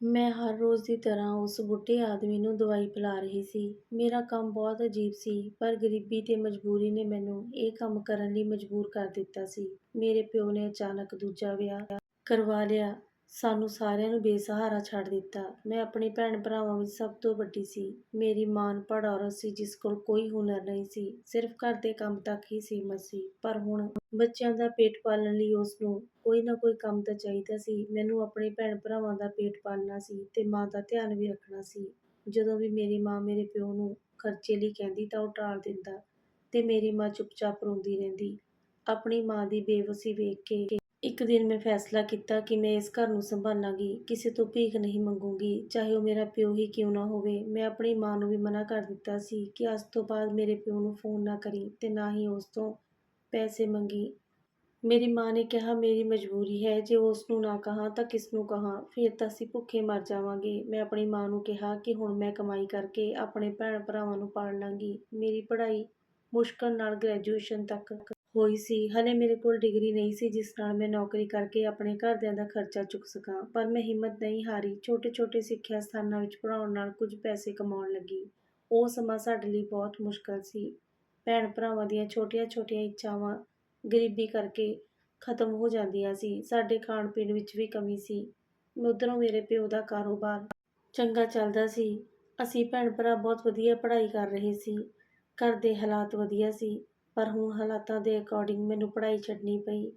ਮੈਂ ਹਰ ਰੋਜ਼ ਦੀ ਤਰ੍ਹਾਂ ਉਸ ਬੁੱਢੇ ਆਦਮੀ ਨੂੰ ਦਵਾਈ ਪਿਲਾ ਰਹੀ ਸੀ। ਮੇਰਾ ਕੰਮ ਬਹੁਤ ਅਜੀਬ ਸੀ ਪਰ ਗਰੀਬੀ ਤੇ ਮਜਬੂਰੀ ਨੇ ਮੈਨੂੰ ਇਹ ਕੰਮ ਕਰਨ ਲਈ ਮਜਬੂਰ ਕਰ ਦਿੱਤਾ ਸੀ। ਮੇਰੇ ਪਿਓ ਨੇ ਅਚਾਨਕ ਦੂਜਾ ਵਿਆਹ ਕਰਵਾ ਲਿਆ, ਸਾਨੂੰ ਸਾਰਿਆਂ ਨੂੰ ਬੇਸਹਾਰਾ ਛੱਡ ਦਿੱਤਾ। ਮੈਂ ਆਪਣੇ ਭੈਣ-ਭਰਾਵਾਂ ਵਿੱਚ ਸਭ ਤੋਂ ਵੱਡੀ ਸੀ। ਮੇਰੀ ਮਾਂ ਅਨਪੜ੍ਹ ਔਰਤ ਸੀ ਜਿਸ ਕੋਲ ਕੋਈ ਹੁਨਰ ਨਹੀਂ ਸੀ, ਸਿਰਫ਼ ਘਰ ਦੇ ਕੰਮ ਤੱਕ ਹੀ ਸੀਮਤ ਸੀ। ਪਰ ਹੁਣ ਬੱਚਿਆਂ ਦਾ ਪੇਟ ਪਾਲਣ ਲਈ ਉਸ ਨੂੰ ਕੋਈ ਨਾ ਕੋਈ ਕੰਮ ਤਾਂ ਚਾਹੀਦਾ ਸੀ। ਮੈਨੂੰ ਆਪਣੇ ਭੈਣ-ਭਰਾਵਾਂ ਦਾ ਪੇਟ ਪਾਲਣਾ ਸੀ ਤੇ ਮਾਂ ਦਾ ਧਿਆਨ ਵੀ ਰੱਖਣਾ ਸੀ। ਜਦੋਂ ਵੀ ਮੇਰੀ ਮਾਂ ਮੇਰੇ ਪਿਓ ਨੂੰ ਖਰਚੇ ਲਈ ਕਹਿੰਦੀ ਤਾਂ ਉਹ ਟਾਲ ਦਿੰਦਾ ਤੇ ਮੇਰੀ ਮਾਂ ਚੁੱਪ-ਚਾਪ ਰੋਂਦੀ ਰਹਿੰਦੀ। ਆਪਣੀ ਮਾਂ ਦੀ ਬੇਵੱਸੀ ਵੇਖ ਕੇ ਇੱਕ ਦਿਨ ਮੈਂ ਫੈਸਲਾ ਕੀਤਾ ਕਿ ਮੈਂ ਇਸ ਘਰ ਨੂੰ ਸੰਭਾਲਾਂਗੀ, ਕਿਸੇ ਤੋਂ ਭੀਖ ਨਹੀਂ ਮੰਗੂੰਗੀ, ਚਾਹੇ ਉਹ ਮੇਰਾ ਪਿਓ ਹੀ ਕਿਉਂ ਨਾ ਹੋਵੇ। ਮੈਂ ਆਪਣੀ ਮਾਂ ਨੂੰ ਵੀ ਮਨਾ ਕਰ ਦਿੱਤਾ ਸੀ ਕਿ ਅੱਜ ਤੋਂ ਬਾਅਦ ਮੇਰੇ ਪਿਓ ਨੂੰ ਫ਼ੋਨ ਨਾ ਕਰੀ ਤੇ ਨਾ ਹੀ ਉਸ ਤੋਂ ਪੈਸੇ ਮੰਗੀ ਮੇਰੀ ਮਾਂ ਨੇ ਕਿਹਾ, ਮੇਰੀ ਮਜਬੂਰੀ ਹੈ, ਜੇ ਉਸ ਨੂੰ ਨਾ ਕਹਾਂ ਤਾਂ ਕਿਸ ਨੂੰ ਕਹਾਂ, ਫਿਰ ਤਾਂ ਅਸੀਂ ਭੁੱਖੇ ਮਰ ਜਾਵਾਂਗੇ। ਮੈਂ ਆਪਣੀ ਮਾਂ ਨੂੰ ਕਿਹਾ ਕਿ ਹੁਣ ਮੈਂ ਕਮਾਈ ਕਰਕੇ ਆਪਣੇ ਭੈਣ-ਭਰਾਵਾਂ ਨੂੰ ਪਾਲ ਲਾਂਗੀ। ਮੇਰੀ ਪੜ੍ਹਾਈ ਮੁਸ਼ਕਲ ਨਾਲ ਗ੍ਰੈਜੂਏਸ਼ਨ ਤੱਕ ਹੋਈ ਸੀ। ਹਾਲੇ ਮੇਰੇ ਕੋਲ ਡਿਗਰੀ ਨਹੀਂ ਸੀ ਜਿਸ ਨਾਲ ਮੈਂ ਨੌਕਰੀ ਕਰਕੇ ਆਪਣੇ ਘਰਦਿਆਂ ਦਾ ਖਰਚਾ ਚੁੱਕ ਸਕਾਂ। ਪਰ ਮੈਂ ਹਿੰਮਤ ਨਹੀਂ ਹਾਰੀ, ਛੋਟੇ-ਛੋਟੇ ਸਿੱਖਿਆ ਸਥਾਨਾਂ ਵਿੱਚ ਪੜ੍ਹਾਉਣ ਨਾਲ ਕੁਝ ਪੈਸੇ ਕਮਾਉਣ ਲੱਗੀ। ਉਹ ਸਮਾਂ ਸਾਡੇ ਲਈ ਬਹੁਤ ਮੁਸ਼ਕਲ ਸੀ। ਭੈਣ-ਭਰਾਵਾਂ ਦੀਆਂ ਛੋਟੀਆਂ-ਛੋਟੀਆਂ ਇੱਛਾਵਾਂ ਗਰੀਬੀ ਕਰਕੇ ਖ਼ਤਮ ਹੋ ਜਾਂਦੀਆਂ ਸੀ। ਸਾਡੇ ਖਾਣ-ਪੀਣ ਵਿੱਚ ਵੀ ਕਮੀ ਸੀ। ਉੱਧਰੋਂ ਮੇਰੇ ਪਿਓ ਦਾ ਕਾਰੋਬਾਰ ਚੰਗਾ ਚੱਲਦਾ ਸੀ। ਅਸੀਂ ਭੈਣ-ਭਰਾ ਬਹੁਤ ਵਧੀਆ ਪੜ੍ਹਾਈ ਕਰ ਰਹੇ ਸੀ। ਘਰ ਦੇ ਹਾਲਾਤ ਵਧੀਆ ਸੀ। ਪਰ ਹੁਣ ਹਾਲਾਤਾਂ ਦੇ ਅਕੋਰਡਿੰਗ ਮੈਨੂੰ ਪੜ੍ਹਾਈ ਛੱਡਣੀ ਪਈ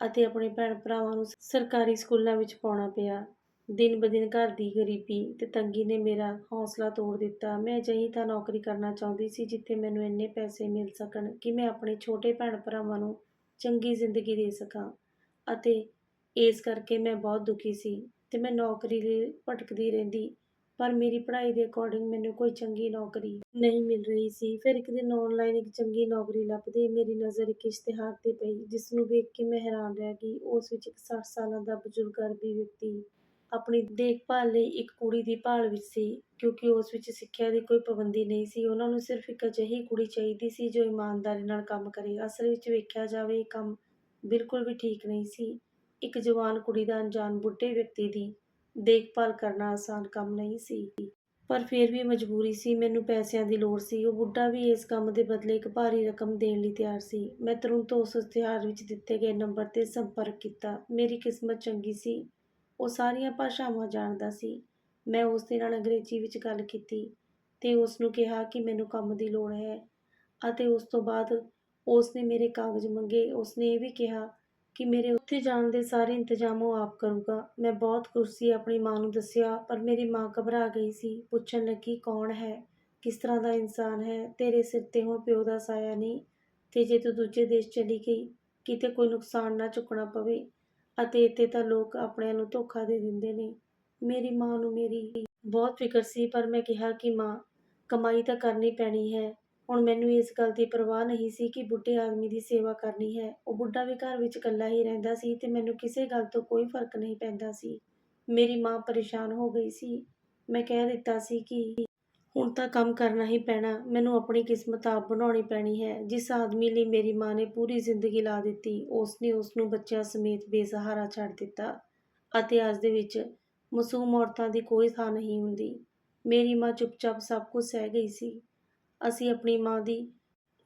ਅਤੇ ਆਪਣੇ ਭੈਣ-ਭਰਾਵਾਂ ਨੂੰ ਸਰਕਾਰੀ ਸਕੂਲਾਂ ਵਿੱਚ ਪਾਉਣਾ ਪਿਆ। ਦਿਨ-ਬ-ਦਿਨ ਘਰ ਦੀ ਗਰੀਬੀ ਤੇ ਤੰਗੀ ਨੇ ਮੇਰਾ ਹੌਸਲਾ ਤੋੜ ਦਿੱਤਾ। ਮੈਂ ਅਜਿਹੀ ਤਾਂ ਨੌਕਰੀ ਕਰਨਾ ਚਾਹੁੰਦੀ ਸੀ ਜਿੱਥੇ ਮੈਨੂੰ ਇੰਨੇ ਪੈਸੇ ਮਿਲ ਸਕਣ ਕਿ ਮੈਂ ਆਪਣੇ ਛੋਟੇ ਭੈਣ-ਭਰਾਵਾਂ ਨੂੰ ਚੰਗੀ ਜ਼ਿੰਦਗੀ ਦੇ ਸਕਾਂ ਅਤੇ ਇਸ ਕਰਕੇ ਮੈਂ ਬਹੁਤ ਦੁਖੀ ਸੀ ਤੇ ਮੈਂ ਨੌਕਰੀ ਲਈ ਭਟਕਦੀ ਰਹਿੰਦੀ। ਪਰ ਮੇਰੀ ਪੜ੍ਹਾਈ ਦੇ ਅਕੋਰਡਿੰਗ ਮੈਨੂੰ ਕੋਈ ਚੰਗੀ ਨੌਕਰੀ ਨਹੀਂ ਮਿਲ ਰਹੀ ਸੀ। ਫਿਰ ਇੱਕ ਦਿਨ ਆਨਲਾਈਨ ਇੱਕ ਚੰਗੀ ਨੌਕਰੀ ਲੱਭਦੇ ਮੇਰੀ ਨਜ਼ਰ ਇੱਕ ਇਸ਼ਤਿਹਾਰ 'ਤੇ ਪਈ, ਜਿਸ ਨੂੰ ਵੇਖ ਕੇ ਮੈਂ ਹੈਰਾਨ ਰਹਿ ਗਈ। ਉਸ ਵਿੱਚ ਇੱਕ ਸੱਠ ਸਾਲਾਂ ਦਾ ਬਜ਼ੁਰਗ ਅਰਬੀ ਵਿਅਕਤੀ ਆਪਣੀ ਦੇਖਭਾਲ ਲਈ ਇੱਕ ਕੁੜੀ ਦੀ ਭਾਲ ਵਿੱਚ ਸੀ। ਕਿਉਂਕਿ ਉਸ ਵਿੱਚ ਸਿੱਖਿਆ ਦੀ ਕੋਈ ਪਾਬੰਦੀ ਨਹੀਂ ਸੀ, ਉਹਨਾਂ ਨੂੰ ਸਿਰਫ਼ ਇੱਕ ਅਜਿਹੀ ਕੁੜੀ ਚਾਹੀਦੀ ਸੀ ਜੋ ਇਮਾਨਦਾਰੀ ਨਾਲ ਕੰਮ ਕਰੇ। ਅਸਲ ਵਿੱਚ ਵੇਖਿਆ ਜਾਵੇ ਇਹ ਕੰਮ ਬਿਲਕੁਲ ਵੀ ਠੀਕ ਨਹੀਂ ਸੀ। ਇੱਕ ਜਵਾਨ ਕੁੜੀ ਦਾ ਅਣਜਾਣ ਬੁੱਢੇ ਵਿਅਕਤੀ ਦੀ ਦੇਖਭਾਲ ਕਰਨਾ ਆਸਾਨ ਕੰਮ ਨਹੀਂ ਸੀ। ਪਰ ਫਿਰ ਵੀ ਮਜਬੂਰੀ ਸੀ, ਮੈਨੂੰ ਪੈਸਿਆਂ ਦੀ ਲੋੜ ਸੀ। ਉਹ ਬੁੱਢਾ ਵੀ ਇਸ ਕੰਮ ਦੇ ਬਦਲੇ ਇੱਕ ਭਾਰੀ ਰਕਮ ਦੇਣ ਲਈ ਤਿਆਰ ਸੀ। ਮੈਂ ਤੁਰੰਤ ਉਸ ਇਸ਼ਤਿਹਾਰ ਵਿੱਚ ਦਿੱਤੇ ਗਏ ਨੰਬਰ 'ਤੇ ਸੰਪਰਕ ਕੀਤਾ। ਮੇਰੀ ਕਿਸਮਤ ਚੰਗੀ ਸੀ, ਉਹ ਸਾਰੀਆਂ ਭਾਸ਼ਾਵਾਂ ਜਾਣਦਾ ਸੀ। ਮੈਂ ਉਸ ਦੇ ਨਾਲ ਅੰਗਰੇਜ਼ੀ ਵਿੱਚ ਗੱਲ ਕੀਤੀ ਤੇ ਉਸ ਨੂੰ ਕਿਹਾ ਕਿ ਮੈਨੂੰ ਕੰਮ ਦੀ ਲੋੜ ਹੈ ਅਤੇ ਉਸ ਤੋਂ ਬਾਅਦ ਉਸ ਨੇ ਮੇਰੇ ਕਾਗਜ਼ ਮੰਗੇ। ਉਸ ਨੇ ਇਹ ਵੀ ਕਿਹਾ ਕਿ ਮੇਰੇ ਉੱਥੇ ਜਾਣ ਦੇ ਸਾਰੇ ਇੰਤਜ਼ਾਮ ਉਹ ਆਪ ਕਰੂਗਾ। ਮੈਂ ਬਹੁਤ ਖੁਸ਼ ਸੀ, ਆਪਣੀ ਮਾਂ ਨੂੰ ਦੱਸਿਆ ਪਰ ਮੇਰੀ ਮਾਂ ਘਬਰਾ ਗਈ ਸੀ। ਪੁੱਛਣ ਲੱਗੀ, ਕੌਣ ਹੈ, ਕਿਸ ਤਰ੍ਹਾਂ ਦਾ ਇਨਸਾਨ ਹੈ, ਤੇਰੇ ਸਿਰ 'ਤੇ ਹੁਣ ਪਿਓ ਦਾ ਸਾਇਆ ਨਹੀਂ ਤੇ ਜੇ ਤੂੰ ਦੂਜੇ ਦੇਸ਼ ਚਲੀ ਗਈ, ਕਿਤੇ ਕੋਈ ਨੁਕਸਾਨ ਨਾ ਚੁੱਕਣਾ ਪਵੇ ਅਤੇ ਇੱਥੇ ਤਾਂ ਲੋਕ ਆਪਣਿਆਂ ਨੂੰ ਧੋਖਾ ਦੇ ਦਿੰਦੇ ਨੇ। ਮੇਰੀ ਮਾਂ ਨੂੰ ਮੇਰੀ ਬਹੁਤ ਫਿਕਰ ਸੀ ਪਰ ਮੈਂ ਕਿਹਾ ਕਿ ਮਾਂ, ਕਮਾਈ ਤਾਂ ਕਰਨੀ ਪੈਣੀ ਹੈ। ਹੁਣ ਮੈਨੂੰ ਇਸ ਗੱਲ ਦੀ ਪਰਵਾਹ ਨਹੀਂ ਸੀ ਕਿ ਬੁੱਢੇ ਆਦਮੀ ਦੀ ਸੇਵਾ ਕਰਨੀ ਹੈ। ਉਹ ਬੁੱਢਾ ਵੀ ਘਰ ਵਿੱਚ ਇਕੱਲਾ ਹੀ ਰਹਿੰਦਾ ਸੀ ਤੇ ਮੈਨੂੰ ਕਿਸੇ ਗੱਲ ਤੋਂ ਕੋਈ ਫ਼ਰਕ ਨਹੀਂ ਪੈਂਦਾ ਸੀ। ਮੇਰੀ ਮਾਂ ਪਰੇਸ਼ਾਨ ਹੋ ਗਈ ਸੀ। ਮੈਂ ਕਹਿ ਦਿੱਤਾ ਸੀ ਕਿ ਹੁਣ ਤਾਂ ਕੰਮ ਕਰਨਾ ਹੀ ਪੈਣਾ, ਮੈਨੂੰ ਆਪਣੀ ਕਿਸਮਤ ਆਪ ਬਣਾਉਣੀ ਪੈਣੀ ਹੈ। ਜਿਸ ਆਦਮੀ ਲਈ ਮੇਰੀ ਮਾਂ ਨੇ ਪੂਰੀ ਜ਼ਿੰਦਗੀ ਲਾ ਦਿੱਤੀ, ਉਸ ਨੇ ਉਸ ਨੂੰ ਬੱਚਿਆਂ ਸਮੇਤ ਬੇਸਹਾਰਾ ਛੱਡ ਦਿੱਤਾ ਅਤੇ ਅੱਜ ਦੇ ਵਿੱਚ ਮਾਸੂਮ ਔਰਤਾਂ ਦੀ ਕੋਈ ਥਾਂ ਨਹੀਂ ਹੁੰਦੀ। ਮੇਰੀ ਮਾਂ ਚੁੱਪ-ਚਾਪ ਸਭ ਕੁਝ ਸਹਿ ਗਈ ਸੀ। ਅਸੀਂ ਆਪਣੀ ਮਾਂ ਦੀ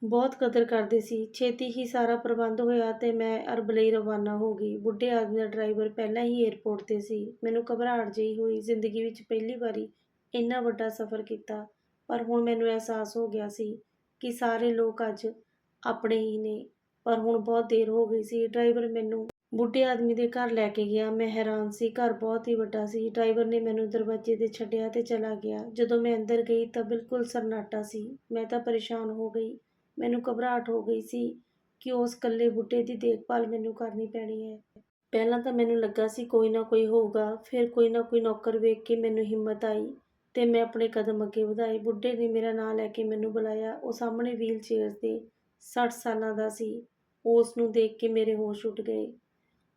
ਬਹੁਤ ਕਦਰ ਕਰਦੇ ਸੀ। ਛੇਤੀ ਹੀ ਸਾਰਾ ਪ੍ਰਬੰਧ ਹੋਇਆ ਤੇ ਮੈਂ ਅਰਬ ਲਈ ਰਵਾਨਾ ਹੋ ਗਈ। ਬੁੱਢੇ ਆਦਮੀ ਦਾ ਡਰਾਈਵਰ ਪਹਿਲਾਂ ਹੀ ਏਅਰਪੋਰਟ 'ਤੇ ਸੀ। ਮੈਨੂੰ ਘਬਰਾਹਟ ਜਿਹੀ ਹੋਈ। ਜ਼ਿੰਦਗੀ ਵਿੱਚ ਪਹਿਲੀ ਵਾਰੀ ਇੰਨਾ ਵੱਡਾ ਸਫ਼ਰ ਕੀਤਾ, ਪਰ ਹੁਣ ਮੈਨੂੰ ਅਹਿਸਾਸ ਹੋ ਗਿਆ ਸੀ ਕਿ ਸਾਰੇ ਲੋਕ ਅੱਜ ਆਪਣੇ ਹੀ ਨੇ। ਪਰ ਹੁਣ ਬਹੁਤ ਦੇਰ ਹੋ ਗਈ ਸੀ। ਡਰਾਈਵਰ ਮੈਨੂੰ ਬੁੱਢੇ ਆਦਮੀ ਦੇ ਘਰ ਲੈ ਕੇ ਗਿਆ। ਮੈਂ ਹੈਰਾਨ ਸੀ, ਘਰ ਬਹੁਤ ਹੀ ਵੱਡਾ ਸੀ। ਡਰਾਈਵਰ ਨੇ ਮੈਨੂੰ ਦਰਵਾਜ਼ੇ 'ਤੇ ਛੱਡਿਆ ਤੇ ਚਲਾ ਗਿਆ। ਜਦੋਂ ਮੈਂ ਅੰਦਰ ਗਈ ਤਾਂ ਬਿਲਕੁਲ ਸਰਨਾਟਾ ਸੀ। ਮੈਂ ਤਾਂ ਪਰੇਸ਼ਾਨ ਹੋ ਗਈ। ਮੈਨੂੰ ਘਬਰਾਹਟ ਹੋ ਗਈ ਸੀ ਕਿ ਉਸ ਇਕੱਲੇ ਬੁੱਢੇ ਦੀ ਦੇਖਭਾਲ ਮੈਨੂੰ ਕਰਨੀ ਪੈਣੀ ਹੈ। ਪਹਿਲਾਂ ਤਾਂ ਮੈਨੂੰ ਲੱਗਾ ਸੀ ਕੋਈ ਨਾ ਕੋਈ ਹੋਊਗਾ, ਫਿਰ ਕੋਈ ਨਾ ਕੋਈ ਨੌਕਰ ਵੇਖ ਕੇ ਮੈਨੂੰ ਹਿੰਮਤ ਆਈ ਤੇ ਮੈਂ ਆਪਣੇ ਕਦਮ ਅੱਗੇ ਵਧਾਏ। ਬੁੱਢੇ ਨੇ ਮੇਰਾ ਨਾਂ ਲੈ ਕੇ ਮੈਨੂੰ ਬੁਲਾਇਆ। ਉਹ ਸਾਹਮਣੇ ਵੀਲ ਚੇਅਰ 'ਤੇ ਸੱਠ ਸਾਲਾਂ ਦਾ ਸੀ। ਉਸ ਨੂੰ ਦੇਖ ਕੇ ਮੇਰੇ ਹੋਸ਼ ਉੱਡ ਗਏ।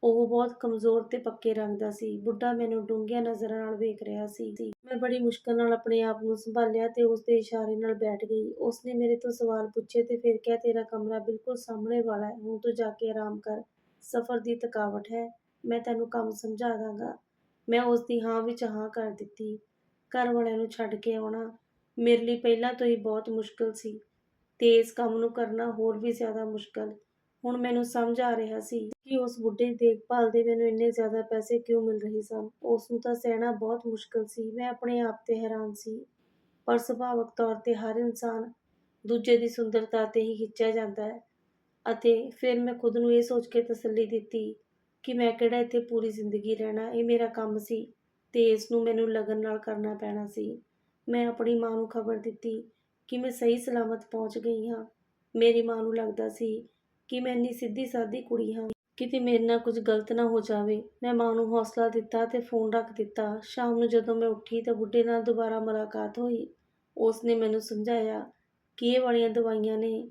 ਉਹ ਬਹੁਤ ਕਮਜ਼ੋਰ ਤੇ ਪੱਕੇ ਰੰਗ ਦਾ ਸੀ। ਬੁੱਢਾ ਮੈਨੂੰ ਡੂੰਘੀਆਂ ਨਜ਼ਰਾਂ ਨਾਲ ਵੇਖ ਰਿਹਾ ਸੀ। ਮੈਂ ਬੜੀ ਮੁਸ਼ਕਲ ਨਾਲ ਆਪਣੇ ਆਪ ਨੂੰ ਸੰਭਾਲਿਆ ਤੇ ਉਸ ਦੇ ਇਸ਼ਾਰੇ ਨਾਲ ਬੈਠ ਗਈ। ਉਸ ਨੇ ਮੇਰੇ ਤੋਂ ਸਵਾਲ ਪੁੱਛੇ ਤੇ ਫਿਰ ਕਿਹਾ, ਤੇਰਾ ਕਮਰਾ ਬਿਲਕੁਲ ਸਾਹਮਣੇ ਵਾਲਾ ਹੈ, ਹੁਣ ਤੂੰ ਜਾ ਕੇ ਆਰਾਮ ਕਰ। ਸਫ਼ਰ ਦੀ ਥਕਾਵਟ ਹੈ, ਮੈਂ ਤੈਨੂੰ ਕੰਮ ਸਮਝਾ ਦਾਂਗਾ। ਮੈਂ ਉਸ ਦੀ ਹਾਂ ਵਿੱਚ ਹਾਂ ਕਰ ਦਿੱਤੀ ਘਰ ਵਾਲਿਆਂ ਨੂੰ ਛੱਡ ਕੇ ਆਉਣਾ ਮੇਰੇ ਲਈ ਪਹਿਲਾਂ ਤੋਂ ਹੀ ਬਹੁਤ ਮੁਸ਼ਕਲ ਸੀ ਤੇ ਇਸ ਕੰਮ ਨੂੰ ਕਰਨਾ ਹੋਰ ਵੀ ਜ਼ਿਆਦਾ ਮੁਸ਼ਕਲ ਹੁਣ ਮੈਨੂੰ ਸਮਝ ਆ ਰਿਹਾ ਸੀ ਕਿ ਉਸ ਬੁੱਢੇ ਦੀ ਦੇਖਭਾਲ ਦੇ ਮੈਨੂੰ ਇੰਨੇ ਜ਼ਿਆਦਾ ਪੈਸੇ ਕਿਉਂ ਮਿਲ ਰਹੇ ਸਨ। ਉਸ ਨੂੰ ਤਾਂ ਸਹਿਣਾ ਬਹੁਤ ਮੁਸ਼ਕਲ ਸੀ। ਮੈਂ ਆਪਣੇ ਆਪ ਤੇ ਹੈਰਾਨ ਸੀ। ਪਰ ਸੁਭਾਵਕ ਤੌਰ ਤੇ ਹਰ ਇਨਸਾਨ ਦੂਜੇ ਦੀ ਸੁੰਦਰਤਾ ਤੇ ਹੀ ਖਿੱਚਿਆ ਜਾਂਦਾ ਹੈ। ਅਤੇ ਫਿਰ ਮੈਂ ਖੁਦ ਨੂੰ ਇਹ ਸੋਚ ਕੇ ਤਸੱਲੀ ਦਿੱਤੀ ਕਿ ਮੈਂ ਕਿਹੜਾ ਇੱਥੇ ਪੂਰੀ ਜ਼ਿੰਦਗੀ ਰਹਿਣਾ। ਇਹ ਮੇਰਾ ਕੰਮ ਸੀ ਤੇ ਇਸ ਨੂੰ ਮੈਨੂੰ ਲਗਨ ਨਾਲ ਕਰਨਾ ਪੈਣਾ ਸੀ। ਮੈਂ ਆਪਣੀ ਮਾਂ ਨੂੰ ਖਬਰ ਦਿੱਤੀ ਕਿ ਮੈਂ ਸਹੀ ਸਲਾਮਤ ਪਹੁੰਚ ਗਈ ਹਾਂ। ਮੇਰੀ ਮਾਂ ਨੂੰ ਲੱਗਦਾ ਸੀ ਕਿ ਮੈਂ ਇੰਨੀ ਸਿੱਧੀ ਸਾਦੀ ਕੁੜੀ ਹਾਂ। ਕਿਤੇ ਮੇਰੇ ਨਾਲ ਕੁਝ ਗਲਤ ਨਾ ਹੋ ਜਾਵੇ। ਮੈਂ ਮਾਂ ਨੂੰ ਹੌਸਲਾ ਦਿੱਤਾ ਤੇ ਫੋਨ ਰੱਖ ਦਿੱਤਾ। ਸ਼ਾਮ ਨੂੰ ਜਦੋਂ ਮੈਂ ਉੱਠੀ ਤਾਂ ਬੁੱਢੇ ਨਾਲ ਦੁਬਾਰਾ ਮੁਲਾਕਾਤ ਹੋਈ। ਉਸ ਨੇ ਮੈਨੂੰ ਸਮਝਾਇਆ ਕਿ ਇਹ ਵਾਲੀਆਂ ਦਵਾਈਆਂ ਨੇ।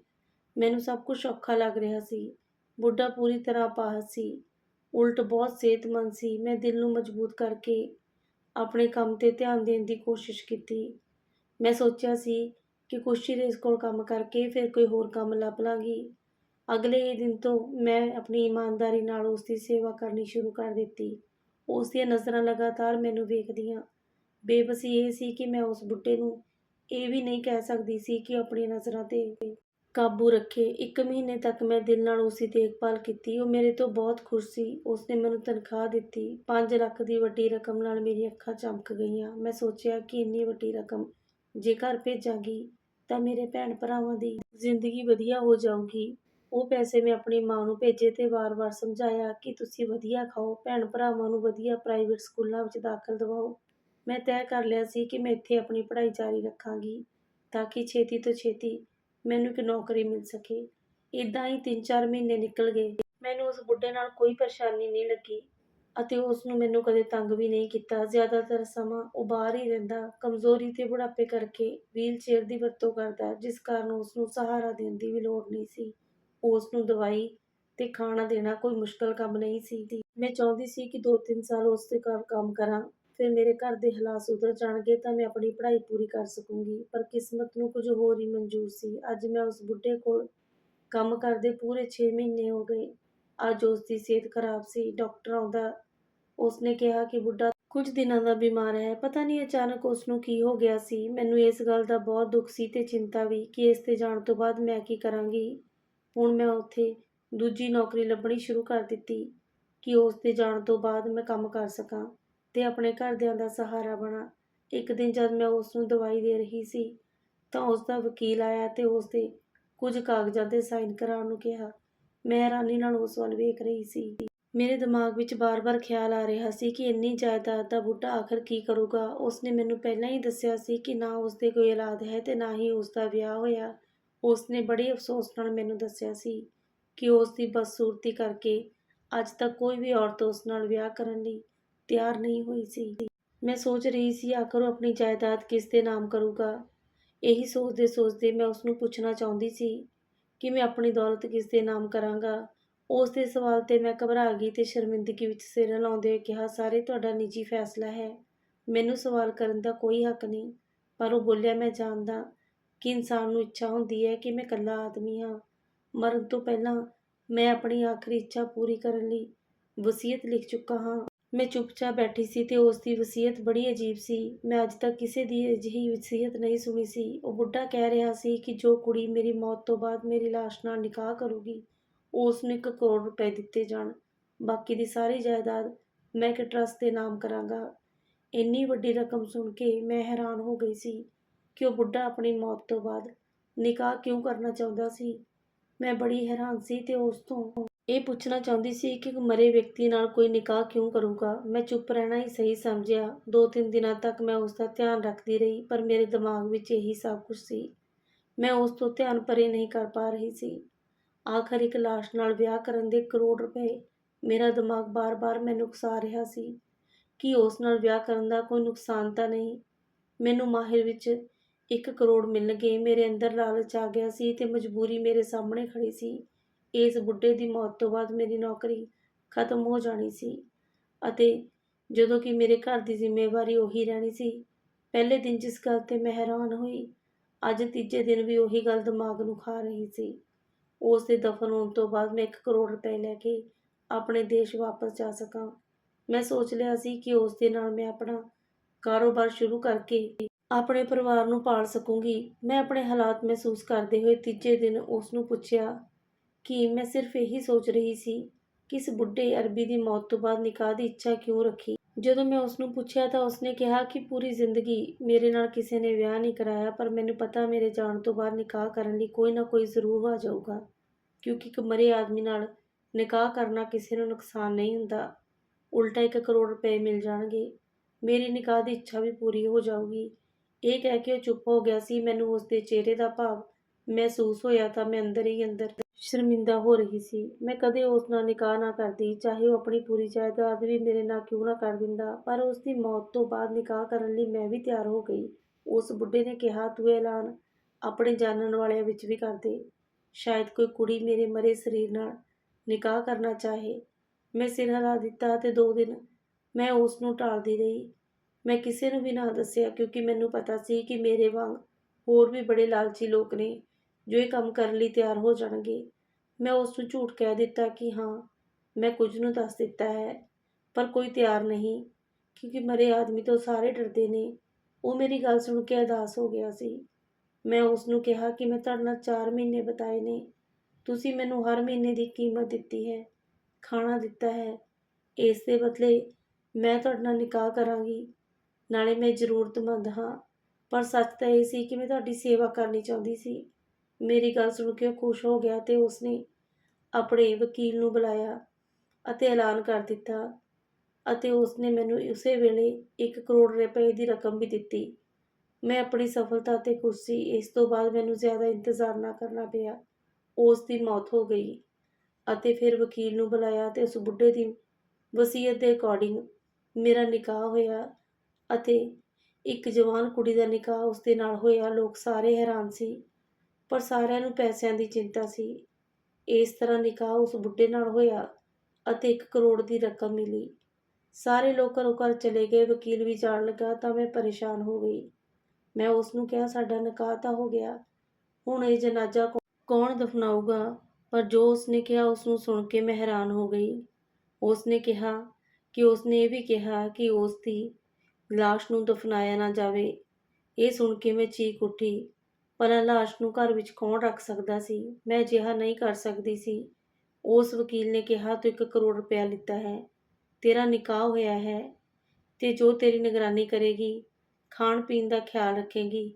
ਮੈਨੂੰ ਸਭ ਕੁਝ ਔਖਾ ਲੱਗ ਰਿਹਾ ਸੀ। ਬੁੱਢਾ ਪੂਰੀ ਤਰ੍ਹਾਂ ਪਾਸ ਸੀ। ਉਲਟ ਬਹੁਤ ਸਿਹਤਮੰਦ ਸੀ। ਮੈਂ ਦਿਲ ਨੂੰ ਮਜ਼ਬੂਤ ਕਰਕੇ ਆਪਣੇ ਕੰਮ ਤੇ ਧਿਆਨ ਦੇਣ ਦੀ ਕੋਸ਼ਿਸ਼ ਕੀਤੀ। ਮੈਂ ਸੋਚਿਆ ਸੀ ਕਿ ਕੁਛ ਚਿਰ ਇਸ ਕੋਲ ਕੰਮ ਕਰਕੇ ਫਿਰ ਕੋਈ ਹੋਰ ਕੰਮ ਲੱਭ ਲਾਂਗੀ। ਅਗਲੇ ਹੀ ਦਿਨ ਤੋਂ ਮੈਂ ਆਪਣੀ ਇਮਾਨਦਾਰੀ ਨਾਲ ਉਸ ਦੀ ਸੇਵਾ ਕਰਨੀ ਸ਼ੁਰੂ ਕਰ ਦਿੱਤੀ। ਉਸ ਦੀਆਂ ਨਜ਼ਰਾਂ ਲਗਾਤਾਰ ਮੈਨੂੰ ਵੇਖਦੀਆਂ। ਬੇਬਸੀ ਇਹ ਸੀ ਕਿ ਮੈਂ ਉਸ ਬੁੱਢੇ ਨੂੰ ਇਹ ਵੀ ਨਹੀਂ ਕਹਿ ਸਕਦੀ ਸੀ ਕਿ ਉਹ ਆਪਣੀਆਂ ਨਜ਼ਰਾਂ ਤੇ ਕਾਬੂ ਰੱਖੇ। ਇੱਕ ਮਹੀਨੇ ਤੱਕ ਮੈਂ ਦਿਲ ਨਾਲ ਉਸ ਦੀ ਦੇਖਭਾਲ ਕੀਤੀ। ਉਹ ਮੇਰੇ ਤੋਂ ਬਹੁਤ ਖੁਸ਼ ਸੀ। ਉਸ ਨੇ ਮੈਨੂੰ ਤਨਖਾਹ ਦਿੱਤੀ। 5 ਲੱਖ ਦੀ ਵੱਡੀ ਰਕਮ ਨਾਲ ਮੇਰੀਆਂ ਅੱਖਾਂ ਚਮਕ ਗਈਆਂ। ਮੈਂ ਸੋਚਿਆ ਕਿ ਇੰਨੀ ਵੱਡੀ ਰਕਮ ਜੇ ਘਰ ਭੇਜਾਂਗੀ ਤਾਂ ਮੇਰੇ ਭੈਣ ਭਰਾਵਾਂ ਦੀ ਜ਼ਿੰਦਗੀ ਵਧੀਆ ਹੋ ਜਾਊਗੀ। ਉਹ ਪੈਸੇ ਮੈਂ ਆਪਣੀ ਮਾਂ ਨੂੰ ਭੇਜੇ ਤੇ ਵਾਰ-ਵਾਰ ਸਮਝਾਇਆ ਕਿ ਤੁਸੀਂ ਵਧੀਆ ਖਾਓ, ਭੈਣ ਭਰਾਵਾਂ ਨੂੰ ਵਧੀਆ ਪ੍ਰਾਈਵੇਟ ਸਕੂਲਾਂ ਵਿੱਚ ਦਾਖਲ ਦਿਵਾਓ। ਮੈਂ ਤੈਅ ਕਰ ਲਿਆ ਸੀ ਕਿ ਮੈਂ ਇੱਥੇ ਆਪਣੀ ਪੜ੍ਹਾਈ ਜਾਰੀ ਰੱਖਾਂਗੀ ਤਾਂ ਕਿ ਛੇਤੀ ਤੋਂ ਛੇਤੀ ਮੈਨੂੰ ਇੱਕ ਨੌਕਰੀ ਮਿਲ ਸਕੇ। ਇਦਾਂ ਹੀ 3-4 ਮਹੀਨੇ ਨਿਕਲ ਗਏ। ਮੈਨੂੰ ਉਸ ਬੁੱਢੇ ਨਾਲ ਕੋਈ ਪਰੇਸ਼ਾਨੀ ਨਹੀਂ ਲੱਗੀ ਅਤੇ ਉਸ ਨੂੰ ਮੈਨੂੰ ਕਦੇ ਤੰਗ ਵੀ ਨਹੀਂ ਕੀਤਾ। ਜ਼ਿਆਦਾਤਰ ਸਮਾਂ ਉਹ ਬਾਹਰ ਹੀ ਰਹਿੰਦਾ, ਕਮਜ਼ੋਰੀ ਤੇ ਬੁਢਾਪੇ ਕਰਕੇ ਵੀਲ ਚੇਅਰ ਦੀ ਵਰਤੋਂ ਕਰਦਾ, ਜਿਸ ਕਾਰਨ ਉਸ ਨੂੰ ਸਹਾਰਾ ਦੇਣ ਦੀ ਵੀ ਲੋੜ ਨਹੀਂ ਸੀ। ਉਸ ਨੂੰ ਦਵਾਈ ਤੇ ਖਾਣਾ ਦੇਣਾ ਕੋਈ ਮੁਸ਼ਕਲ ਕੰਮ ਨਹੀਂ ਸੀ ਮੈਂ ਚਾਹੁੰਦੀ ਸੀ ਕਿ 2-3 ਸਾਲ ਉਸ ਦੇ ਘਰ ਕੰਮ ਕਰਾਂ। ਫਿਰ ਮੇਰੇ ਘਰ ਦੇ ਹਾਲਾਤ ਸੁਧਰ ਜਾਣਗੇ ਤਾਂ ਮੈਂ ਆਪਣੀ ਪੜ੍ਹਾਈ ਪੂਰੀ ਕਰ ਸਕੂੰਗੀ। ਪਰ ਕਿਸਮਤ ਨੂੰ ਕੁਝ ਹੋਰ ਹੀ ਮਨਜ਼ੂਰ ਸੀ। ਅੱਜ ਮੈਂ ਉਸ ਬੁੱਢੇ ਕੋਲ ਕੰਮ ਕਰਦੇ ਪੂਰੇ 6 ਮਹੀਨੇ ਹੋ ਗਏ। ਅੱਜ ਉਸ ਦੀ ਸਿਹਤ ਖਰਾਬ ਸੀ। ਡਾਕਟਰ ਆਉਂਦਾ, ਉਸਨੇ ਕਿਹਾ ਕਿ ਬੁੱਢਾ ਕੁਝ ਦਿਨਾਂ ਦਾ ਬਿਮਾਰ ਹੈ। ਪਤਾ ਨਹੀਂ ਅਚਾਨਕ ਉਸ ਨੂੰ ਕੀ ਹੋ ਗਿਆ ਸੀ। ਮੈਨੂੰ ਇਸ ਗੱਲ ਦਾ ਬਹੁਤ ਦੁੱਖ ਸੀ ਤੇ ਚਿੰਤਾ ਵੀ ਕਿ ਇਸ ਤੇ ਜਾਣ ਤੋਂ ਬਾਅਦ ਮੈਂ ਕੀ ਕਰਾਂਗੀ। ਹੁਣ ਮੈਂ ਉੱਥੇ ਦੂਜੀ ਨੌਕਰੀ ਲੱਭਣੀ ਸ਼ੁਰੂ ਕਰ ਦਿੱਤੀ ਕਿ ਉਸ ਦੇ ਜਾਣ ਤੋਂ ਬਾਅਦ ਮੈਂ ਕੰਮ ਕਰ ਸਕਾਂ ਤੇ ਆਪਣੇ ਘਰਦਿਆਂ ਦਾ ਸਹਾਰਾ ਬਣਾ। ਇੱਕ ਦਿਨ ਜਦ ਮੈਂ ਉਸ ਨੂੰ ਦਵਾਈ ਦੇ ਰਹੀ ਸੀ ਤਾਂ ਉਸ ਦਾ ਵਕੀਲ ਆਇਆ ਤੇ ਉਸ ਦੇ ਕੁਝ ਕਾਗਜ਼ਾਂ ਤੇ ਸਾਈਨ ਕਰਾਉਣ ਨੂੰ ਕਿਹਾ। ਮੈਂ ਹੈਰਾਨੀ ਨਾਲ ਉਸ ਵੱਲ ਵੇਖ ਰਹੀ ਸੀ। ਮੇਰੇ ਦਿਮਾਗ ਵਿੱਚ ਬਾਰ-ਬਾਰ ਖਿਆਲ ਆ ਰਿਹਾ ਸੀ ਕਿ ਇੰਨੀ ਜਾਇਦਾਦ ਦਾ ਬੁੱਢਾ ਆਖਰ ਕੀ ਕਰੂਗਾ। ਉਸ ਨੇ ਮੈਨੂੰ ਪਹਿਲਾਂ ਹੀ ਦੱਸਿਆ ਸੀ ਕਿ ਨਾ ਉਸ ਦੇ ਕੋਈ ਔਲਾਦ ਹੈ ਤੇ ਨਾ ਹੀ ਉਸ ਦਾ ਵਿਆਹ ਹੋਇਆ। ਉਸ ਨੇ ਬੜੇ ਅਫਸੋਸ ਨਾਲ ਮੈਨੂੰ ਦੱਸਿਆ ਸੀ ਕਿ ਉਸ ਦੀ ਬਦਸੂਰਤੀ ਕਰਕੇ ਅੱਜ ਤੱਕ ਕੋਈ ਵੀ ਔਰਤ ਉਸ ਨਾਲ ਵਿਆਹ ਕਰਨ ਲਈ ਤਿਆਰ ਨਹੀਂ ਹੋਈ ਸੀ। ਮੈਂ ਸੋਚ ਰਹੀ ਸੀ, ਆਖਰ ਉਹ ਆਪਣੀ ਜਾਇਦਾਦ ਕਿਸ ਦੇ ਨਾਮ ਕਰੂਗਾ? ਇਹੀ ਸੋਚਦੇ ਸੋਚਦੇ ਮੈਂ ਉਸ ਨੂੰ ਪੁੱਛਣਾ ਚਾਹੁੰਦੀ ਸੀ ਕਿ ਮੈਂ ਆਪਣੀ ਦੌਲਤ ਕਿਸ ਦੇ ਨਾਮ ਕਰਾਂਗਾ? ਉਸ ਦੇ ਸਵਾਲ ਤੇ ਮੈਂ ਘਬਰਾ ਗਈ ਤੇ ਸ਼ਰਮਿੰਦਗੀ ਵਿੱਚ ਸਿਰ ਲਾਉਂਦੇ ਹੋਏ ਕਿਹਾ, ਸਾਰੇ ਤੁਹਾਡਾ ਨਿੱਜੀ ਫੈਸਲਾ ਹੈ। ਮੈਨੂੰ ਸਵਾਲ ਕਰਨ ਦਾ ਕੋਈ ਹੱਕ ਨਹੀਂ, ਪਰ ਉਹ ਬੋਲਿਆ, ਮੈਂ ਜਾਣਦਾ ਕਿ ਇਨਸਾਨ ਨੂੰ ਇੱਛਾ ਹੁੰਦੀ ਹੈ ਕਿ ਮੈਂ ਇਕੱਲਾ ਆਦਮੀ ਹਾਂ। ਮਰਨ ਤੋਂ ਪਹਿਲਾਂ ਮੈਂ ਆਪਣੀ ਆਖਰੀ ਇੱਛਾ ਪੂਰੀ ਕਰਨ ਲਈ ਵਸੀਅਤ ਲਿਖ ਚੁੱਕਾ ਹਾਂ। ਮੈਂ ਚੁੱਪਚਾਪ ਬੈਠੀ ਸੀ ਤੇ ਉਸ ਦੀ ਵਸੀਅਤ ਬੜੀ ਅਜੀਬ ਸੀ। ਮੈਂ ਅੱਜ ਤੱਕ ਕਿਸੇ ਦੀ ਅਜਿਹੀ ਵਸੀਅਤ ਨਹੀਂ ਸੁਣੀ ਸੀ। ਉਹ ਬੁੱਢਾ ਕਹਿ ਰਿਹਾ ਸੀ ਕਿ ਜੋ ਕੁੜੀ ਮੇਰੀ ਮੌਤ ਤੋਂ ਬਾਅਦ ਮੇਰੀ ਲਾਸ਼ ਨਾਲ ਨਿਕਾਹ ਕਰੂਗੀ, ਉਸ ਨੂੰ ਇੱਕ ਕਰੋੜ ਰੁਪਏ ਦਿੱਤੇ ਜਾਣ। ਬਾਕੀ ਦੀ ਸਾਰੀ ਜਾਇਦਾਦ ਮੈਂ ਇੱਕ ਟਰਸਟ ਦੇ ਨਾਮ ਕਰਾਂਗਾ। ਇੰਨੀ ਵੱਡੀ ਰਕਮ ਸੁਣ ਕੇ ਮੈਂ ਹੈਰਾਨ ਹੋ ਗਈ ਸੀ। ਕਿ ਉਹ ਬੁੱਢਾ ਆਪਣੀ ਮੌਤ ਤੋਂ ਬਾਅਦ ਨਿਕਾਹ ਕਿਉਂ ਕਰਨਾ ਚਾਹੁੰਦਾ ਸੀ? ਮੈਂ ਬੜੀ ਹੈਰਾਨ ਸੀ ਤੇ ਉਸ ਤੋਂ ਇਹ ਪੁੱਛਣਾ ਚਾਹੁੰਦੀ ਸੀ ਕਿ ਮਰੇ ਵਿਅਕਤੀ ਨਾਲ ਕੋਈ ਨਿਕਾਹ ਕਿਉਂ ਕਰੂਗਾ? ਮੈਂ ਚੁੱਪ ਰਹਿਣਾ ਹੀ ਸਹੀ ਸਮਝਿਆ। ਦੋ ਤਿੰਨ ਦਿਨਾਂ ਤੱਕ ਮੈਂ ਉਸ ਦਾ ਧਿਆਨ ਰੱਖਦੀ ਰਹੀ, ਪਰ ਮੇਰੇ ਦਿਮਾਗ ਵਿੱਚ ਇਹੀ ਸਭ ਕੁਝ ਸੀ। ਮੈਂ ਉਸ ਤੋਂ ਧਿਆਨ ਪਰੇ ਨਹੀਂ ਕਰ ਪਾ ਰਹੀ ਸੀ। ਆਖਰ ਇੱਕ ਲਾਸ਼ ਨਾਲ ਵਿਆਹ ਕਰਨ ਦੇ ਕਰੋੜ ਰੁਪਏ ਮੇਰਾ ਦਿਮਾਗ ਬਾਰ-ਬਾਰ ਮੈਨੂੰ ਉਕਸਾ ਰਿਹਾ ਸੀ। ਕਿ ਉਸ ਨਾਲ ਵਿਆਹ ਕਰਨ ਦਾ ਕੋਈ ਨੁਕਸਾਨ ਤਾਂ ਨਹੀਂ? ਮੈਨੂੰ ਮਾਹਿਰ ਵਿੱਚ ਇੱਕ ਕਰੋੜ ਮਿਲ ਗਏ, ਮੇਰੇ ਅੰਦਰ ਲਾਲਚ ਆ ਗਿਆ ਸੀ ਤੇ ਮਜਬੂਰੀ ਮੇਰੇ ਸਾਹਮਣੇ ਖੜੀ ਸੀ। ਇਸ ਬੁੱਢੇ ਦੀ ਮੌਤ ਤੋਂ ਬਾਅਦ ਮੇਰੀ ਨੌਕਰੀ ਖਤਮ ਹੋ ਜਾਣੀ ਸੀ ਅਤੇ ਜਦੋਂ ਕਿ ਮੇਰੇ ਘਰ ਦੀ ਜ਼ਿੰਮੇਵਾਰੀ ਉਹੀ ਰਹਿਣੀ ਸੀ। ਪਹਿਲੇ ਦਿਨ ਜਿਸ ਗੱਲ ਤੇ ਮੈਂ ਹੈਰਾਨ ਹੋਈ, ਅੱਜ ਤੀਜੇ ਦਿਨ ਵੀ ਉਹੀ ਗੱਲ ਦਿਮਾਗ ਨੂੰ ਖਾ ਰਹੀ ਸੀ। ਉਸ ਦੇ ਦਫਨ ਹੋਣ ਤੋਂ ਬਾਅਦ ਮੈਂ 1 ਕਰੋੜ ਰੁਪਏ ਲੈ ਕੇ ਆਪਣੇ ਦੇਸ਼ ਵਾਪਸ ਜਾ ਸਕਾਂ। ਮੈਂ ਸੋਚ ਲਿਆ ਸੀ ਕਿ ਉਸ ਦੇ ਨਾਲ ਮੈਂ ਆਪਣਾ ਕਾਰੋਬਾਰ ਸ਼ੁਰੂ ਕਰਕੇ ਆਪਣੇ ਪਰਿਵਾਰ ਨੂੰ ਪਾਲ ਸਕੂੰਗੀ। ਮੈਂ ਆਪਣੇ ਹਾਲਾਤ ਮਹਿਸੂਸ ਕਰਦੇ ਹੋਏ ਤੀਜੇ ਦਿਨ ਉਸ ਨੂੰ ਪੁੱਛਿਆ ਕਿ ਮੈਂ ਸਿਰਫ ਇਹੀ ਸੋਚ ਰਹੀ ਸੀ ਕਿ ਇਸ ਬੁੱਢੇ ਅਰਬੀ ਦੀ ਮੌਤ ਤੋਂ ਬਾਅਦ ਨਿਕਾਹ ਦੀ ਇੱਛਾ ਕਿਉਂ ਰੱਖੀ। ਜਦੋਂ ਮੈਂ ਉਸ ਨੂੰ ਪੁੱਛਿਆ ਤਾਂ ਉਸਨੇ ਕਿਹਾ ਕਿ ਪੂਰੀ ਜ਼ਿੰਦਗੀ ਮੇਰੇ ਨਾਲ ਕਿਸੇ ਨੇ ਵਿਆਹ ਨਹੀਂ ਕਰਾਇਆ, ਪਰ ਮੈਨੂੰ ਪਤਾ ਮੇਰੇ ਜਾਣ ਤੋਂ ਬਾਅਦ ਨਿਕਾਹ ਕਰਨ ਲਈ ਕੋਈ ਨਾ ਕੋਈ ਜ਼ਰੂਰ ਆ ਜਾਊਗਾ, ਕਿਉਂਕਿ ਇੱਕ ਮਰੇ ਆਦਮੀ ਨਾਲ ਨਿਕਾਹ ਕਰਨਾ ਕਿਸੇ ਨੂੰ ਨੁਕਸਾਨ ਨਹੀਂ ਹੁੰਦਾ। ਉਲਟਾ ਇੱਕ ਕਰੋੜ ਰੁਪਏ ਮਿਲ ਜਾਣਗੇ। ਮੇਰੀ ਨਿਕਾਹ ਦੀ ਇੱਛਾ ਵੀ ਪੂਰੀ ਹੋ ਜਾਊਗੀ। ਇਹ ਕਹਿ ਕੇ ਉਹ ਚੁੱਪ ਹੋ ਗਿਆ ਸੀ। ਮੈਨੂੰ ਉਸ ਦੇ ਚਿਹਰੇ ਦਾ ਭਾਵ ਮਹਿਸੂਸ ਹੋਇਆ ਤਾਂ ਮੈਂ ਅੰਦਰ ਹੀ ਅੰਦਰ ਸ਼ਰਮਿੰਦਾ ਹੋ ਰਹੀ ਸੀ। ਮੈਂ ਕਦੇ ਉਸ ਨਾਲ ਨਿਕਾਹ ਨਾ ਕਰਦੀ, ਚਾਹੇ ਉਹ ਆਪਣੀ ਪੂਰੀ ਜਾਇਦਾਦ ਵੀ ਮੇਰੇ ਨਾਲ ਕਿਉਂ ਨਾ ਕਰ ਦਿੰਦਾ, ਪਰ ਉਸ ਦੀ ਮੌਤ ਤੋਂ ਬਾਅਦ ਨਿਕਾਹ ਕਰਨ ਲਈ ਮੈਂ ਵੀ ਤਿਆਰ ਹੋ ਗਈ। ਉਸ ਬੁੱਢੇ ਨੇ ਕਿਹਾ, ਤੂੰ ਐਲਾਨ ਆਪਣੇ ਜਾਣਨ ਵਾਲਿਆਂ ਵਿੱਚ ਵੀ ਕਰ ਦੇ। ਸ਼ਾਇਦ ਕੋਈ ਕੁੜੀ ਮੇਰੇ ਮਰੇ ਸਰੀਰ ਨਾਲ ਨਿਕਾਹ ਕਰਨਾ ਚਾਹੇ। ਮੈਂ ਸਿਰ ਹਿਲਾ ਦਿੱਤਾ ਤੇ ਦੋ ਦਿਨ ਮੈਂ ਉਸ ਨੂੰ ਟਾਲਦੀ ਰਹੀ। ਮੈਂ ਕਿਸੇ ਨੂੰ ਵੀ ਨਾ ਦੱਸਿਆ ਕਿਉਂਕਿ ਮੈਨੂੰ ਪਤਾ ਸੀ ਕਿ ਮੇਰੇ ਵਾਂਗ ਹੋਰ ਵੀ ਬੜੇ ਲਾਲਚੀ ਲੋਕ ਨੇ ਜੋ ਇਹ ਕੰਮ ਕਰਨ ਲਈ ਤਿਆਰ ਹੋ ਜਾਣਗੇ। ਮੈਂ ਉਸ ਨੂੰ ਝੂਠ ਕਹਿ ਦਿੱਤਾ ਕਿ ਹਾਂ, ਮੈਂ ਕੁਝ ਨੂੰ ਦੱਸ ਦਿੱਤਾ ਹੈ, ਪਰ ਕੋਈ ਤਿਆਰ ਨਹੀਂ, ਕਿਉਂਕਿ ਮਰੇ ਆਦਮੀ ਤੋਂ ਸਾਰੇ ਡਰਦੇ ਨੇ। ਉਹ ਮੇਰੀ ਗੱਲ ਸੁਣ ਕੇ ਅਦਾਸ ਹੋ ਗਿਆ ਸੀ। ਮੈਂ ਉਸ ਨੂੰ ਕਿਹਾ ਕਿ ਮੈਂ ਤੁਹਾਡੇ ਨਾਲ 4 ਮਹੀਨੇ ਬਿਤਾਏ ਨੇ। ਤੁਸੀਂ ਮੈਨੂੰ ਹਰ ਮਹੀਨੇ ਦੀ ਕੀਮਤ ਦਿੱਤੀ ਹੈ, ਖਾਣਾ ਦਿੱਤਾ ਹੈ। ਇਸ ਦੇ ਬਦਲੇ ਮੈਂ ਤੁਹਾਡੇ ਨਾਲ ਨਿਕਾਹ ਕਰਾਂਗੀ। ਨਾਲੇ ਮੈਂ ਜ਼ਰੂਰਤਮੰਦ ਹਾਂ। ਪਰ ਸੱਚ ਤਾਂ ਇਹ ਸੀ ਕਿ ਮੈਂ ਤੁਹਾਡੀ ਸੇਵਾ ਕਰਨੀ ਚਾਹੁੰਦੀ ਸੀ। ਮੇਰੀ ਗੱਲ ਸੁਣ ਕੇ ਉਹ ਖੁਸ਼ ਹੋ ਗਿਆ ਤੇ ਉਸਨੇ ਆਪਣੇ ਵਕੀਲ ਨੂੰ ਬੁਲਾਇਆ ਅਤੇ ਐਲਾਨ ਕਰ ਦਿੱਤਾ ਅਤੇ ਉਸਨੇ ਮੈਨੂੰ ਉਸੇ ਵੇਲੇ 1 ਕਰੋੜ ਰੁਪਏ ਦੀ ਰਕਮ ਵੀ ਦਿੱਤੀ। ਮੈਂ ਆਪਣੀ ਸਫਲਤਾ ਤੇ ਖੁਸ਼ ਸੀ। ਇਸ ਤੋਂ ਬਾਅਦ ਮੈਨੂੰ ਜ਼ਿਆਦਾ ਇੰਤਜ਼ਾਰ ਨਾ ਕਰਨਾ ਪਿਆ। ਉਸ ਦੀ ਮੌਤ ਹੋ ਗਈ ਅਤੇ ਫਿਰ ਵਕੀਲ ਨੂੰ ਬੁਲਾਇਆ ਤੇ ਉਸ ਬੁੱਢੇ ਦੀ ਵਸੀਅਤ ਦੇ ਅਕੋਰਡਿੰਗ ਮੇਰਾ ਨਿਕਾਹ ਹੋਇਆ। ਅਤੇ ਇੱਕ ਜਵਾਨ ਕੁੜੀ ਦਾ ਨਿਕਾਹ ਉਸ ਦੇ ਨਾਲ ਹੋਇਆ। ਲੋਕ ਸਾਰੇ ਹੈਰਾਨ ਸੀ, ਪਰ ਸਾਰਿਆਂ ਨੂੰ ਪੈਸਿਆਂ ਦੀ ਚਿੰਤਾ ਸੀ। ਇਸ ਤਰ੍ਹਾਂ ਨਿਕਾਹ ਉਸ ਬੁੱਢੇ ਨਾਲ ਹੋਇਆ ਅਤੇ 1 ਕਰੋੜ ਦੀ ਰਕਮ ਮਿਲੀ। ਸਾਰੇ ਲੋਕ ਘਰੋਂ ਘਰ ਚਲੇ ਗਏ। ਵਕੀਲ ਵੀ ਜਾਣ ਲੱਗਾ ਤਾਂ ਮੈਂ ਪਰੇਸ਼ਾਨ ਹੋ ਗਈ। ਮੈਂ ਉਸ ਨੂੰ ਕਿਹਾ, ਸਾਡਾ ਨਿਕਾਹ ਤਾਂ ਹੋ ਗਿਆ। ਹੁਣ ਇਹ ਜਨਾਜ਼ਾ ਕੌਣ ਦਫਨਾਊਗਾ? ਪਰ ਜੋ ਉਸਨੇ ਕਿਹਾ, ਉਸ ਨੂੰ ਸੁਣ ਕੇ ਮੈਂ ਹੈਰਾਨ ਹੋ ਗਈ। ਉਸਨੇ ਕਿਹਾ ਕਿ ਉਸਨੇ ਇਹ ਵੀ ਕਿਹਾ ਕਿ ਉਸ ਦੀ ਲਾਸ਼ ਨੂੰ ਦਫਨਾਇਆ ਨਾ ਜਾਵੇ। ਇਹ ਸੁਣ ਕੇ ਮੈਂ ਚੀਕ ਉੱਠੀ ਪਰ ਲਾਸ਼ ਨੂੰ ਘਰ ਵਿੱਚ ਕੌਣ ਰੱਖ ਸਕਦਾ ਸੀ? ਮੈਂ ਅਜਿਹਾ ਨਹੀਂ ਕਰ ਸਕਦੀ ਸੀ। ਉਸ ਵਕੀਲ ਨੇ ਕਿਹਾ, ਤੂੰ 1 ਕਰੋੜ ਰੁਪਇਆ ਲਿੱਤਾ ਹੈ। ਤੇਰਾ ਨਿਕਾਹ ਹੋਇਆ ਹੈ ਤੇ ਜੋ ਤੇਰੀ ਨਿਗਰਾਨੀ ਕਰੇਗੀ, ਖਾਣ ਪੀਣ ਦਾ ਖਿਆਲ ਰੱਖੇਗੀ,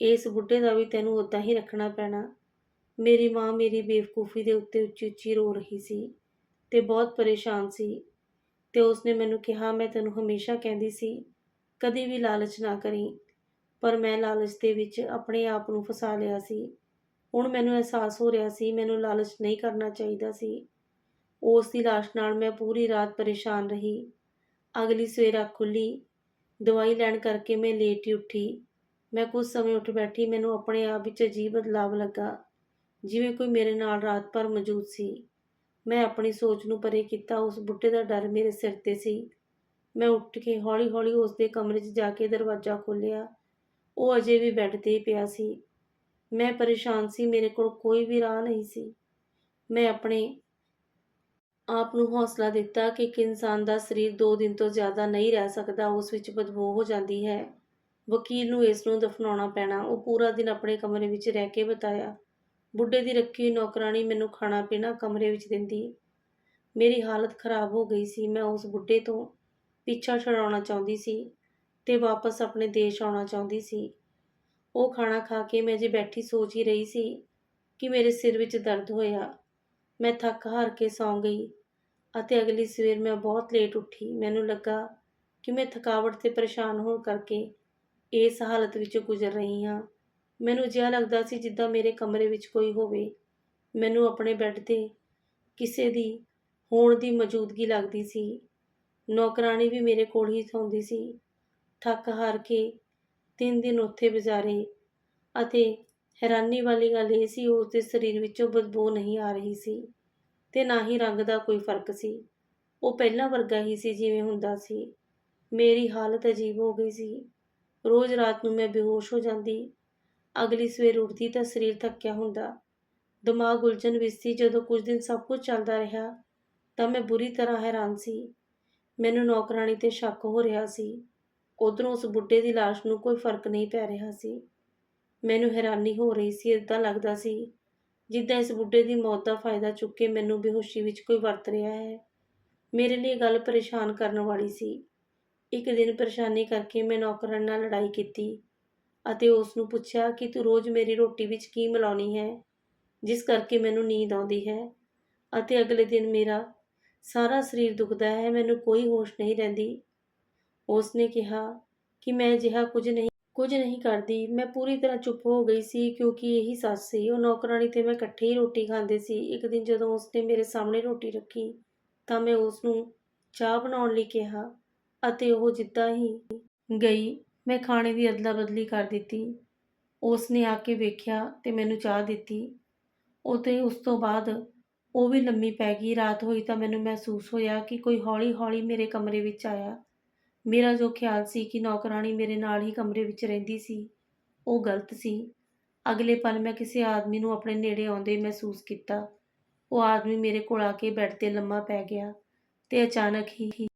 ਇਸ ਬੁੱਢੇ ਦਾ ਵੀ ਤੈਨੂੰ ਉਦਾਂ ਹੀ ਰੱਖਣਾ ਪੈਣਾ। ਮੇਰੀ ਮਾਂ ਮੇਰੀ ਬੇਵਕੂਫੀ ਦੇ ਉੱਤੇ ਉੱਚੀ ਉੱਚੀ ਰੋ ਰਹੀ ਸੀ ਤੇ ਬਹੁਤ ਪਰੇਸ਼ਾਨ ਸੀ ਤੇ ਉਸਨੇ ਮੈਨੂੰ ਕਿਹਾ, ਮੈਂ ਤੈਨੂੰ ਹਮੇਸ਼ਾ ਕਹਿੰਦੀ ਸੀ ਕਦੇ ਵੀ ਲਾਲਚ ਨਾ ਕਰੀ। ਪਰ ਮੈਂ ਲਾਲਚ ਦੇ ਵਿੱਚ ਆਪਣੇ ਆਪ ਨੂੰ ਫਸਾ ਲਿਆ ਸੀ। ਹੁਣ ਮੈਨੂੰ ਅਹਿਸਾਸ ਹੋ ਰਿਹਾ ਸੀ, ਮੈਨੂੰ ਲਾਲਚ ਨਹੀਂ ਕਰਨਾ ਚਾਹੀਦਾ ਸੀ। ਉਸ ਦੀ ਲਾਸ਼ ਨਾਲ ਮੈਂ ਪੂਰੀ ਰਾਤ ਪਰੇਸ਼ਾਨ ਰਹੀ। ਅਗਲੀ ਸਵੇਰ ਅੱਖ ਖੁੱਲੀ, ਦਵਾਈ ਲੈਣ ਕਰਕੇ ਮੈਂ ਲੇਟ ਹੀ ਉੱਠੀ। ਮੈਂ ਕੁਝ ਸਮੇਂ ਉੱਠ ਬੈਠੀ, ਮੈਨੂੰ ਆਪਣੇ ਆਪ ਵਿੱਚ ਅਜੀਬ ਬਦਲਾਵ ਲੱਗਾ। ਜਿਵੇਂ ਕੋਈ ਮੇਰੇ ਨਾਲ ਰਾਤ ਭਰ ਮੌਜੂਦ ਸੀ। ਮੈਂ ਆਪਣੀ ਸੋਚ ਨੂੰ ਪਰੇ ਕੀਤਾ, ਉਸ ਬੁੱਢੇ ਦਾ ਡਰ ਮੇਰੇ ਸਿਰ ਤੇ ਸੀ। ਮੈਂ ਉੱਠ ਕੇ ਹੌਲੀ-ਹੌਲੀ ਉਸ ਦੇ ਕਮਰੇ 'ਚ ਜਾ ਕੇ ਦਰਵਾਜ਼ਾ ਖੋਲ੍ਹਿਆ। ਉਹ ਅਜੇ ਵੀ ਬੈੱਡ ਤੇ ਪਿਆ ਸੀ। ਮੈਂ ਪਰੇਸ਼ਾਨ ਸੀ, ਮੇਰੇ ਕੋਲ ਕੋਈ ਵੀ ਰਾਹ ਨਹੀਂ ਸੀ। ਮੈਂ ਆਪਣੇ ਆਪ ਨੂੰ ਹੌਸਲਾ ਦਿੱਤਾ ਕਿ ਇੱਕ ਇਨਸਾਨ ਦਾ ਸਰੀਰ 2 ਦਿਨ ਤੋਂ ਜ਼ਿਆਦਾ ਨਹੀਂ ਰਹਿ ਸਕਦਾ, ਉਸ ਵਿੱਚ ਬਦਬੂ ਹੋ ਜਾਂਦੀ ਹੈ। ਵਕੀਲ ਨੂੰ ਇਸ ਨੂੰ ਦਫਨਾਉਣਾ ਪੈਣਾ, ਉਹ ਪੂਰਾ ਦਿਨ ਆਪਣੇ ਕਮਰੇ ਵਿੱਚ ਰਹਿ ਕੇ ਬਤਾਇਆ। ਬੁੱਢੇ ਦੀ ਰੱਖੀ ਹੋਈ ਨੌਕਰਾਨੀ ਮੈਨੂੰ ਖਾਣਾ ਪੀਣਾ ਕਮਰੇ ਵਿੱਚ ਦਿੰਦੀ। ਮੇਰੀ ਹਾਲਤ ਖਰਾਬ ਹੋ ਗਈ ਸੀ। ਮੈਂ ਉਸ ਬੁੱਢੇ ਤੋਂ ਪਿੱਛਾ ਛੁਡਾਉਣਾ ਚਾਹੁੰਦੀ ਸੀ ਤੇ ਵਾਪਸ ਆਪਣੇ ਦੇਸ਼ ਆਉਣਾ ਚਾਹੁੰਦੀ ਸੀ। ਉਹ ਖਾਣਾ ਖਾ ਕੇ ਮੈਂ ਜੇ ਬੈਠੀ ਸੋਚ ਹੀ ਰਹੀ ਸੀ ਕਿ ਮੇਰੇ ਸਿਰ ਵਿੱਚ ਦਰਦ ਹੋਇਆ। ਮੈਂ ਥੱਕ ਹਾਰ ਕੇ ਸੌਂ ਗਈ ਅਤੇ ਅਗਲੀ ਸਵੇਰ ਮੈਂ ਬਹੁਤ ਲੇਟ ਉੱਠੀ। ਮੈਨੂੰ ਲੱਗਾ ਕਿ ਮੈਂ ਥਕਾਵਟ ਤੇ ਪਰੇਸ਼ਾਨ ਹੋਣ ਕਰਕੇ ਇਸ ਹਾਲਤ ਵਿੱਚੋਂ ਗੁਜ਼ਰ ਰਹੀ ਹਾਂ। ਮੈਨੂੰ ਜਿਹਾ ਲੱਗਦਾ ਸੀ ਜਿੱਦਾਂ ਮੇਰੇ ਕਮਰੇ ਵਿੱਚ ਕੋਈ ਹੋਵੇ। ਮੈਨੂੰ ਆਪਣੇ ਬੈੱਡ ਤੇ ਕਿਸੇ ਦੀ ਹੋਣ ਦੀ ਮੌਜੂਦਗੀ ਲੱਗਦੀ ਸੀ। ਨੌਕਰਾਣੀ ਵੀ ਮੇਰੇ ਕੋਲ ਹੀ ਸੌਂਦੀ ਸੀ। ਥੱਕ ਹਾਰ ਕੇ ਤਿੰਨ ਦਿਨ ਉੱਥੇ ਗੁਜ਼ਾਰੇ ਅਤੇ ਹੈਰਾਨੀ ਵਾਲੀ ਗੱਲ ਇਹ ਸੀ ਉਸ ਦੇ ਸਰੀਰ ਵਿੱਚੋਂ ਬਦਬੂ ਨਹੀਂ ਆ ਰਹੀ ਸੀ ਤੇ ਨਾ ਹੀ ਰੰਗ ਦਾ ਕੋਈ ਫ਼ਰਕ ਸੀ। ਉਹ ਪਹਿਲਾਂ ਵਰਗਾ ਹੀ ਸੀ, ਜਿਵੇਂ ਹੁੰਦਾ ਸੀ। ਮੇਰੀ ਹਾਲਤ ਅਜੀਬ ਹੋ ਗਈ ਸੀ। ਰੋਜ਼ ਰਾਤ ਨੂੰ ਮੈਂ ਬੇਹੋਸ਼ ਹੋ ਜਾਂਦੀ। ਅਗਲੀ ਸਵੇਰ ਉੱਠਦੀ ਤਾਂ ਸਰੀਰ ਥੱਕਿਆ ਹੁੰਦਾ। ਦਿਮਾਗ ਉਲਝਣ ਵਿੱਚ ਸੀ, ਜਦੋਂ ਕੁਝ ਦਿਨ ਸਭ ਕੁਝ ਚੱਲਦਾ ਰਿਹਾ ਤਾਂ ਮੈਂ ਬੁਰੀ ਤਰ੍ਹਾਂ ਹੈਰਾਨ ਸੀ। ਮੈਨੂੰ ਨੌਕਰਾਣੀ ਤੇ ਸ਼ੱਕ ਹੋ ਰਿਹਾ ਸੀ। ਉਧਰੋਂ ਉਸ ਬੁੱਢੇ ਦੀ ਲਾਸ਼ ਨੂੰ ਕੋਈ ਫ਼ਰਕ ਨਹੀਂ ਪੈ ਰਿਹਾ ਸੀ। ਮੈਨੂੰ ਹੈਰਾਨੀ ਹੋ ਰਹੀ ਸੀ ਇਦਾਂ ਲੱਗਦਾ ਸੀ ਜਿੱਦਾਂ ਇਸ ਬੁੱਢੇ ਦੀ ਮੌਤ ਦਾ ਫਾਇਦਾ ਚੁੱਕ ਕੇ ਮੈਨੂੰ ਬੇਹੋਸ਼ੀ ਵਿੱਚ ਕੋਈ ਵਰਤ ਰਿਹਾ ਹੈ। ਮੇਰੇ ਲਈ ਇਹ ਗੱਲ ਪਰੇਸ਼ਾਨ ਕਰਨ ਵਾਲੀ ਸੀ। ਇੱਕ ਦਿਨ ਪਰੇਸ਼ਾਨੀ ਕਰਕੇ ਮੈਂ ਨੌਕਰਾਣੀ ਨਾਲ ਲੜਾਈ ਕੀਤੀ ਅਤੇ ਉਸ ਨੂੰ ਪੁੱਛਿਆ ਕਿ ਤੂੰ ਰੋਜ਼ ਮੇਰੀ ਰੋਟੀ ਵਿੱਚ ਕੀ ਮਿਲਾਉਣੀ ਹੈ, ਜਿਸ ਕਰਕੇ ਮੈਨੂੰ ਨੀਂਦ ਆਉਂਦੀ ਹੈ ਅਤੇ ਅਗਲੇ ਦਿਨ ਮੇਰਾ ਸਾਰਾ ਸਰੀਰ ਦੁਖਦਾ ਹੈ, ਮੈਨੂੰ ਕੋਈ ਹੋਸ਼ ਨਹੀਂ ਰਹਿੰਦੀ। ਉਸ ਨੇ ਕਿਹਾ ਕਿ ਮੈਂ ਅਜਿਹਾ ਕੁਝ ਨਹੀਂ ਕੁਝ ਨਹੀਂ ਕਰਦੀ। ਮੈਂ ਪੂਰੀ ਤਰ੍ਹਾਂ ਚੁੱਪ ਹੋ ਗਈ ਸੀ ਕਿਉਂਕਿ ਇਹੀ ਸੱਸ ਸੀ। ਉਹ ਨੌਕਰਾਣੀ ਤੇ ਮੈਂ ਇਕੱਠੇ ਹੀ ਰੋਟੀ ਖਾਂਦੇ ਸੀ। ਇੱਕ ਦਿਨ ਜਦੋਂ ਉਸਨੇ ਮੇਰੇ ਸਾਹਮਣੇ ਰੋਟੀ ਰੱਖੀ ਤਾਂ ਮੈਂ ਉਸ ਨੂੰ ਚਾਹ ਬਣਾਉਣ ਲਈ ਕਿਹਾ ਅਤੇ ਉਹ ਜਿੱਦਾਂ ਹੀ ਗਈ, ਮੈਂ ਖਾਣੇ ਦੀ ਅਦਲਾ ਬਦਲੀ ਕਰ ਦਿੱਤੀ। ਉਸ ਨੇ ਆ ਕੇ ਵੇਖਿਆ ਤੇ ਮੈਨੂੰ ਚਾਹ ਦਿੱਤੀ। ਉਤੇ ਉਸ ਤੋਂ ਬਾਅਦ ਉਹ ਵੀ ਲੰਮੀ ਪੈ ਗਈ, ਰਾਤ ਹੋਈ ਤਾਂ ਮੈਨੂੰ ਮਹਿਸੂਸ ਹੋਇਆ ਕਿ ਕੋਈ ਹੌਲੀ-ਹੌਲੀ ਮੇਰੇ ਕਮਰੇ ਵਿੱਚ ਆਇਆ। ਮੇਰਾ ਜੋ ਖਿਆਲ ਸੀ ਕਿ ਨੌਕਰਾਣੀ ਮੇਰੇ ਨਾਲ ਹੀ ਕਮਰੇ ਵਿੱਚ ਰਹਿੰਦੀ ਸੀ, ਉਹ ਗਲਤ ਸੀ। ਅਗਲੇ ਪਲ ਮੈਂ ਕਿਸੇ ਆਦਮੀ ਨੂੰ ਆਪਣੇ ਨੇੜੇ ਆਉਂਦੇ ਮਹਿਸੂਸ ਕੀਤਾ। ਉਹ ਆਦਮੀ ਮੇਰੇ ਕੋਲ ਆ ਕੇ ਬੈੱਡ ਤੇ ਲੰਮਾ ਪੈ ਗਿਆ ਤੇ ਅਚਾਨਕ ਹੀ